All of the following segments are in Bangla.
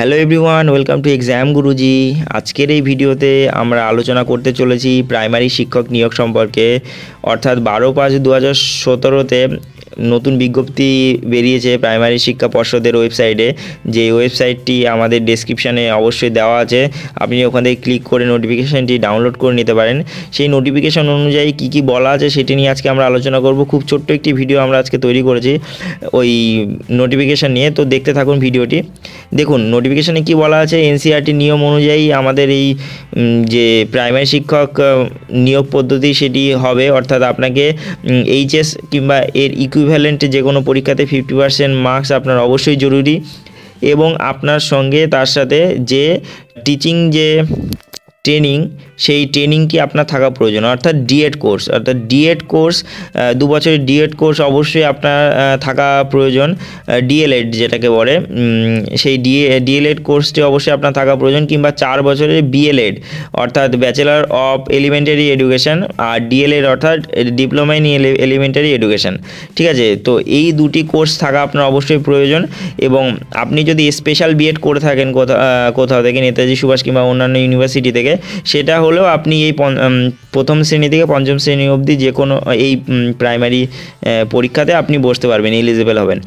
Hello everyone welcome to exam Guruji আজকের এই ভিডিওতে আমরা আলোচনা করতে চলেছি প্রাইমারি শিক্ষক নিয়োগ সম্পর্কে। অর্থাৎ বারো পাঁচ দু হাজার সতেরোতে নতুন বিজ্ঞপ্তি বেরিয়েছে প্রাইমারি শিক্ষা পর্ষদের ওয়েবসাইটে, যে ওয়েবসাইটটি আমাদের ডেসক্রিপশানে অবশ্যই দেওয়া আছে। আপনি ওখান থেকে ক্লিক করে নোটিফিকেশানটি ডাউনলোড করে নিতে পারেন। সেই নোটিফিকেশান অনুযায়ী কী কী বলা আছে সেটি নিয়ে আজকে আমরা আলোচনা করব। খুব ছোট্ট একটি ভিডিও আমরা আজকে তৈরি করেছি ওই নোটিফিকেশান নিয়ে। তো দেখতে থাকুন ভিডিওটি দেখুন নোটিফিকেশানে কি বলা আছে? এনসিআরটি নিয়ম অনুযায়ী আমাদের এই যে প্রাইমারি শিক্ষক নিয়োগ পদ্ধতি সেটি হবে। অর্থাৎ আপনাকে এইচএস কিংবা এর ইকুইভ্যালেন্ট যে কোনো পরীক্ষাতে ফিফটি পার্সেন্ট মার্কস আপনার অবশ্যই জরুরি এবং আপনার সঙ্গে তার সাথে যে টিচিং যে ট্রেনিং সেই ট্রেনিংটি আপনার থাকা প্রয়োজন। অর্থাৎ ডিএড কোর্স অর্থাৎ ডিএড কোর্স দু বছরের ডিএড কোর্স অবশ্যই আপনার থাকা প্রয়োজন। ডিএলএড যেটাকে বলে সেই ডিএ ডিএলএড কোর্সটি অবশ্যই আপনার থাকা প্রয়োজন, কিংবা চার বছরের বিএলএড অর্থাৎ ব্যাচেলার অফ এলিমেন্টারি এডুকেশন আর ডিএলএড অর্থাৎ ডিপ্লোমা ইন এলিমেন্টারি এডুকেশন ঠিক আছে? তো এই দুটি কোর্স থাকা আপনার অবশ্যই প্রয়োজন এবং আপনি যদি স্পেশাল বিএড করে থাকেন কোথাও কোথাও থেকে, নেতাজি সুভাষ কিংবা অন্যান্য ইউনিভার্সিটি থেকে সেটা হলেও আপনি এই প্রথম শ্রেণি থেকে পঞ্চম শ্রেণি অবধি যে কোনো এই প্রাইমারি পরীক্ষাতে আপনি বসতে পারবেন এলিজিবল হবেন।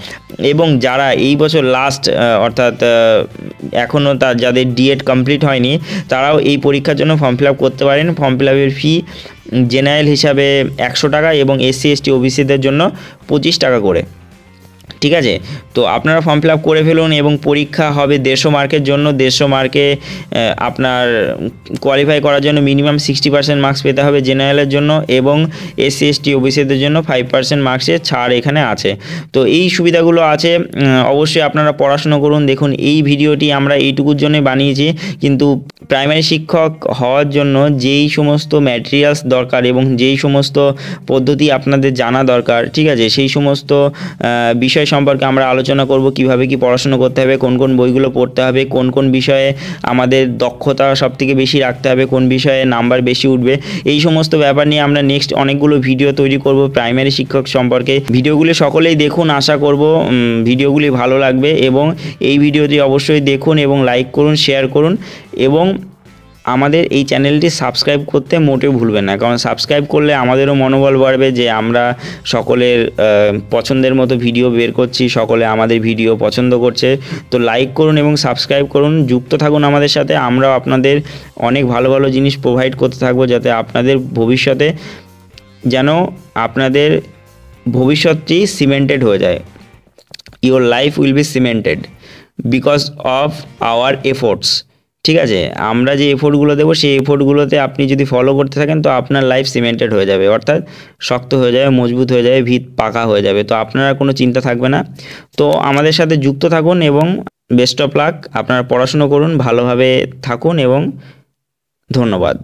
এবং যারা এই বছর লাস্ট অর্থাৎ এখনও তার যাদের ডিএড কমপ্লিট হয়নি, তারাও এই পরীক্ষার জন্য ফর্ম ফিল আপ করতে পারেন। ফর্ম ফিল আপের ফি জেনারেল হিসাবে একশো টাকা এবং এসসি এসটি ওবিসিদের জন্য পঁচিশ টাকা করে। ঠিক আছে? তো আপনারা ফর্ম ফিল করে ফেলুন এবং পরীক্ষা হবে দেড়শো মার্কের জন্য। দেড়শো মার্কে আপনার কোয়ালিফাই করার জন্য মিনিমাম সিক্সটি পার্সেন্ট মার্কস পেতে হবে জেনারেলের জন্য এবং এস এসসি এসটি ওবিসিদের জন্য ফাইভ পার্সেন্ট মার্কসের ছাড় এখানে আছে। তো এই সুবিধাগুলো আছে অবশ্যই আপনারা পড়াশুনো করুন। দেখুন এই ভিডিওটি আমরা এইটুকুর জন্য বানিয়েছি। কিন্তু প্রাইমারি শিক্ষক হওয়ার জন্য যেই সমস্ত ম্যাটেরিয়ালস দরকার এবং যেই সমস্ত পদ্ধতি আপনাদের জানা দরকার ঠিক আছে? সেই সমস্ত আহ, বিষয় সম্পর্কে আমরা আলোচনা করব, কীভাবে কি পড়াশোনা করতে হবে, কোন কোন বইগুলো পড়তে হবে, কোন কোন বিষয়ে আমাদের দক্ষতা সবথেকে বেশি রাখতে হবে, কোন বিষয়ে নাম্বার বেশি উঠবে, এই সমস্ত ব্যাপার নিয়ে আমরা নেক্সট অনেকগুলো ভিডিও তৈরি করব প্রাইমারি শিক্ষক সম্পর্কে। ভিডিওগুলি সকলেই দেখুন, আশা করব ভিডিওগুলি ভালো লাগবে এবং এই ভিডিওটি অবশ্যই দেখুন এবং লাইক করুন শেয়ার করুন এবং আমাদের এই চ্যানেলটি সাবস্ক্রাইব করতে মোটেও ভুলবেন না, কারণ সাবস্ক্রাইব করলে আমাদেরও মনোবল বাড়বে যে আমরা সকলের পছন্দের মতো ভিডিও বের করছি, সকলে আমাদের ভিডিও পছন্দ করছে। তো লাইক করুন এবং সাবস্ক্রাইব করুন, যুক্ত থাকুন আমাদের সাথে, আমরাও আপনাদের অনেক ভালো ভালো জিনিস প্রোভাইড করতে থাকব যাতে আপনাদের ভবিষ্যতে যেন আপনাদের ভবিষ্যৎটি সিমেন্টেড হয়ে যায়। Your life will be cemented because of our efforts ঠিক আছে? আমরা যে এফোর্টগুলো দেবো, সেই এফোর্টগুলোতে আপনি যদি ফলো করতে থাকেন, তো আপনার লাইফ সিমেন্টেড হয়ে যাবে। অর্থাৎ শক্ত হয়ে যাবে, মজবুত হয়ে যাবে, ভিত পাকা হয়ে যাবে। তো আপনারা কোনো চিন্তা থাকবে না। তো আমাদের সাথে যুক্ত থাকুন এবং বেস্ট অফ লাক আপনারা পড়াশুনো করুন, ভালোভাবে থাকুন এবং ধন্যবাদ।